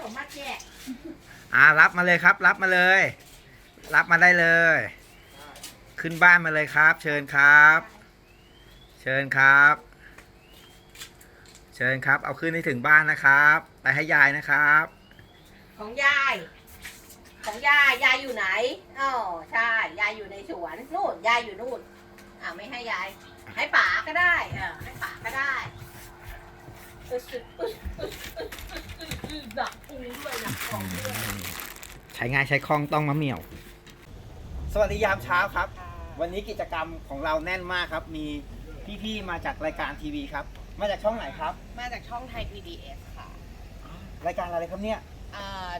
นมมาแจกอ่ารับมาเลยครับ รับมาเลย รับมาได้เลย ขึ้นบ้านมาเลยครับ เชิญครับ เชิญครับ เชิญครับ เอาขึ้นให้ถึงบ้านนะครับ ไปให้ยายนะครับ ของยาย ของยายยายอยู่ไหนอ๋อใช่ยายอยู่ในสวนนู่นยายอยู่นู่นอ่าไม่ให้ยาย ให้ป๋าก็ได้เออให้ป๋าก็ได้อึดอึด ใช้งานใช้คล่องต้องมะเหมี่ยว สวัสดียามเช้าครับ วันนี้กิจกรรมของเราแน่นมากครับ มีพี่ๆมาจากรายการทีวีครับ มาจากช่องไหนครับ มาจากช่องไทย PBS ค่ะรายการอะไรครับเนี่ยอ่า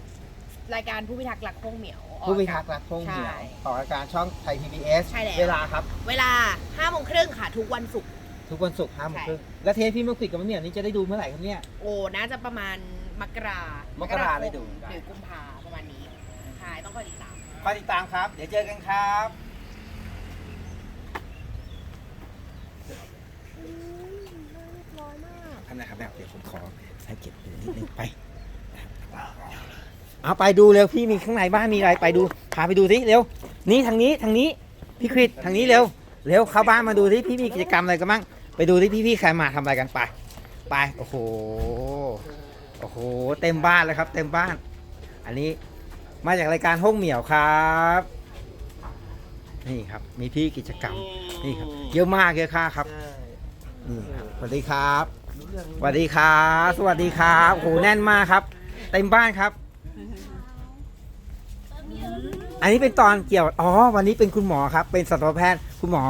รายการผู้พิทักษ์รักโค้งเหมียวออ ผู้พิทักษ์รักพงเหมียวใช่ออกรายการช่องไทยทีวีเอสใช่แล้ว เวลาครับ เวลา5โมงครึ่งค่ะ ทุกวันศุกร์ ทุกวันศุกร์ห้าโมงใช่ครึ่งแล้วเทปพี่มะขวิดกับมะเหมี่ยวนี่จะได้ดูเมื่อไหร่ครับเนี่ย โอ้ น่าจะประมาณมกรามกราได้ดูหรือกุมภาประมาณนี้ใช่ต้องคอยติดตาม คอยติดตามครับ เดี๋ยวเจอกันครับทำไมครับแบบเดี๋ยวผมขอให้เก็บดูนิดนึงไปเอาไปดูเร็วพี่มีข้างในบ้านมีอะไรไปดูพาไปดูสิเร็ว นี่ทางนี้ทางนี้พี่ควิดทางนี้เร็วเร็วเข้าบ้านมาดูสิพี่มีกิจกรรมอะไรกันบ้าง ไปดูที่พี่ๆใครมาทำอะไรกันไป ไป โอ้โห โอ้โห เต็มบ้านเลยครับ เต็มบ้าน อันนี้มาจากรายการห้องเหมียวครับ นี่ครับ มีพี่กิจกรรม นี่ครับ เยอะมากเยอะค่าครับ นี่ครับสวัสดีครับ สวัสดีครับ สวัสดีครับ โอ้โห แน่นมากครับ เต็มบ้านครับ อันนี้เป็นตอนเกี่ยว อ๋อ วันนี้เป็นคุณหมอครับ เป็นสัตวแพทย์ คุณหมอ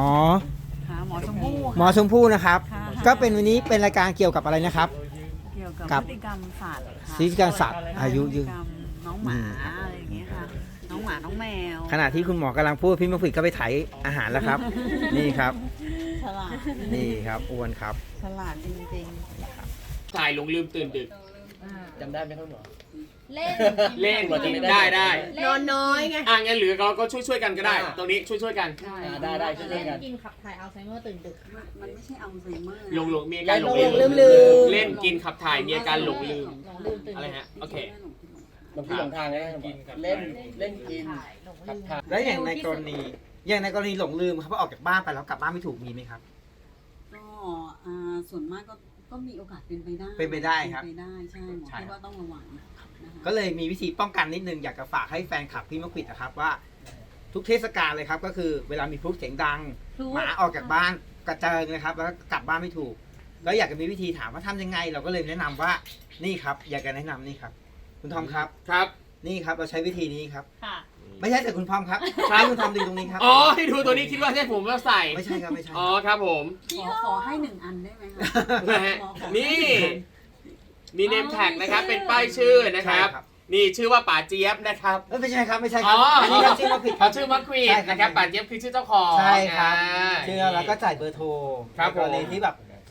ค่ะหมอชม พู่หมอชมพู่นะครับ ค่ะ ก็เป็นวันนี้เป็นรายการเกี่ยวกับอะไรนะครับ เกี่ยวกักับบพฤติกรรมสัตว์ค่ะพฤติกรรมสัตว์อายุพฤยืตินกรรมน้องหมาอะไรอย่างเงี้ยค่ะ น้องหมาน้องแมวขณะที่คุณหมอกำลังพูดพี่มะขวิดก็ไปไถอาหารแล้วครับ นี่ครับฉลาดนี่ครับอ้วนครับ ฉลาดจริงถ่ายลงลืมตื่นดึก จำได้ไหมครับหมอ เล่น เล่นกว่าจะกินไม่ได้ ได้ได้นอนน้อยไง อะงั้นเหลือเราก็ช่วยช่วยๆกันก็ได้ อ่า ตรงนี้ช่วยช่วยๆกันอ่าได้ได้ช่วยๆกัน กินขับถ่ายอัลไซเมอร์ตื่นดึกๆมันไม่ใช่อัลไซเมอร์หลงหลงมีอาการหลงหลงลืลืมมลืม เล่นกินขับถ่ายมีอาการหลงลืม หลงลืมตื่นอะไรดึกฮะ โอเค บางทีหลงทางนะเล่นเล่นกิน ถ่ายหลงขัลืบมถ่ายแล้วอย่างในกรณี อย่างในกรณีหลงลืมครับว่าออกจากบ้านไปแล้วกลับบ้านไม่ถูกมีไหมครับ ก็อ่าส่วนมากก็ ก็มีโอกาสเป็นไปได้เป็นไปได้ครับเป็นไปได้ใช่หมอใช่คิดครับ ว่าต้องระวังนะคะก็เลยมีวิธีป้องกันนิดนึงอยากจะฝากให้แฟนคลับพี่มะขวิดนะครับว่า ทุกเทศกาลเลยครับ ก็คือเวลามีพลุเสียงดังหมาออกจากบ้านกระเจิงนะครับ แล้วก็กลับบ้านไม่ถูก แล้วอยากจะมีวิธีถามว่าทำยังไง เราก็เลยแนะนำว่านี่ครับ อยากจะแนะนำนี่ครับ คุณทอมครับ ครับ นี่ครับเราใช้วิธีนี้ครับ ค่ะ ไม่ใช่แต่คุณทอมครับครับให้คุณทอมดูตรงนี้ครับอ๋อให้ดูตัวนี้คิดว่าใช่ผมแล้วใส่ ไม่ใช่ครับไม่ใช่อ๋อครับผมขอขอให้หนึ่งอันได้ไหมคะนะฮะหมอขอนี่มีเนมแท็กนะครับ เป็นป้ายชื่อนะครับ ใช่ครับนี่ชื่อว่าป๋าเจี๊ยบนะครับ เอ้ยไม่ใช่ครับไม่ใช่ครัอ๋ออั อันนี้เราชื่อเราผิดคเขารับชื่อมัควีใช่นครับนะครับป๋าเจี๊ยบคือชื่อเจ้าของใช่ครับาชื่อแล้วก็จ่ายเบอร์โทรครับในกรณีผมที่แบบ